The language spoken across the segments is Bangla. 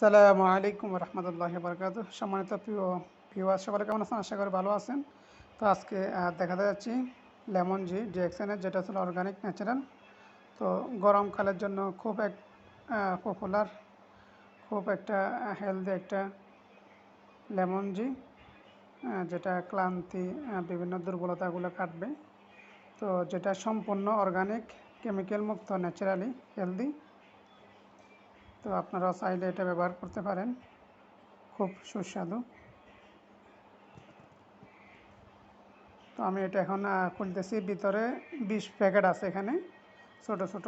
আসসালামু আলাইকুম রহমতুল্লাহ বরকাত সম্মানিত প্রিয় ভিউয়ার সবাই কেমন আছেন? আশা করি ভালো আছেন। তো আজকে দেখাতে যাচ্ছি লেমন জি ডিএক্সএনের যেটা ছিল অর্গানিক ন্যাচারাল তো গরমকালের জন্য খুব এক পপুলার খুব একটা হেলদি একটা লেমন জি যেটা ক্লান্তি বিভিন্ন দুর্বলতাগুলো কাটবে। তো যেটা সম্পূর্ণ অর্গানিক কেমিক্যাল মুক্ত ন্যাচারালি হেলদি তো আপনারা চাইলে এটা ব্যবহার করতে পারেন। খুব সুস্বাদু। তো আমি এটা এখন খুলতেছি। ভিতরে বিশ প্যাকেট আছে এখানে, ছোট ছোট।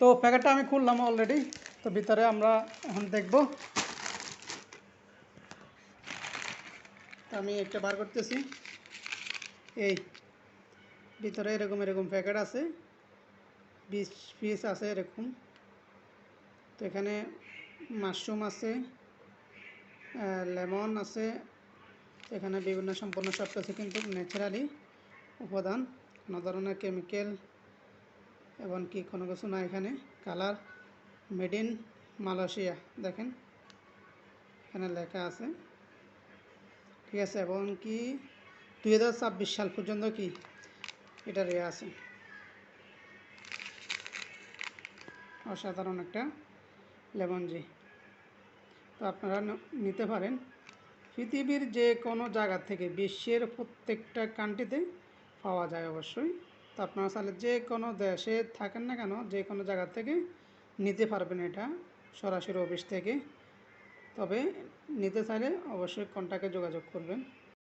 তো প্যাকেটটা আমি খুললাম অলরেডি তো ভিতরে আমরা এখন দেখব। আমি একটা বার করতেছি। এই, ভিতরে এরকম এরকম প্যাকেট আছে। বিশ পিস আছে এরকম। তো এখানে মাশরুম আছে লেমন আছে, এখানে বিভিন্ন সম্পূর্ণ সব কিছু কিন্তু ন্যাচারালি উপাদান, কোনো ধরনের কেমিক্যাল এবং কি কোনো কিছু না এখানে। কালার মেড ইন মালয়েশিয়া দেখেন, এখানে লেখা আছে। ঠিক আছে, এবং কি দুই হাজার ছাব্বিশ সাল পর্যন্ত কি এটা রে আছে। অসাধারণ একটা লেমন জি। তো আপনারা নিতে পারেন। পৃথিবীর যে কোনো জায়গা থেকে বিশ্বের প্রত্যেকটা কান্ট্রিতে পাওয়া যায় অবশ্যই। তো আপনারা তাহলে যে কোনো দেশে থাকেন না কেন, যে কোনো জায়গা থেকে নিতে পারবেন এটা সরাসরি অফিস থেকে। তবে নিতে চাইলে অবশ্যই কন্ট্যাক্টে যোগাযোগ করবেন।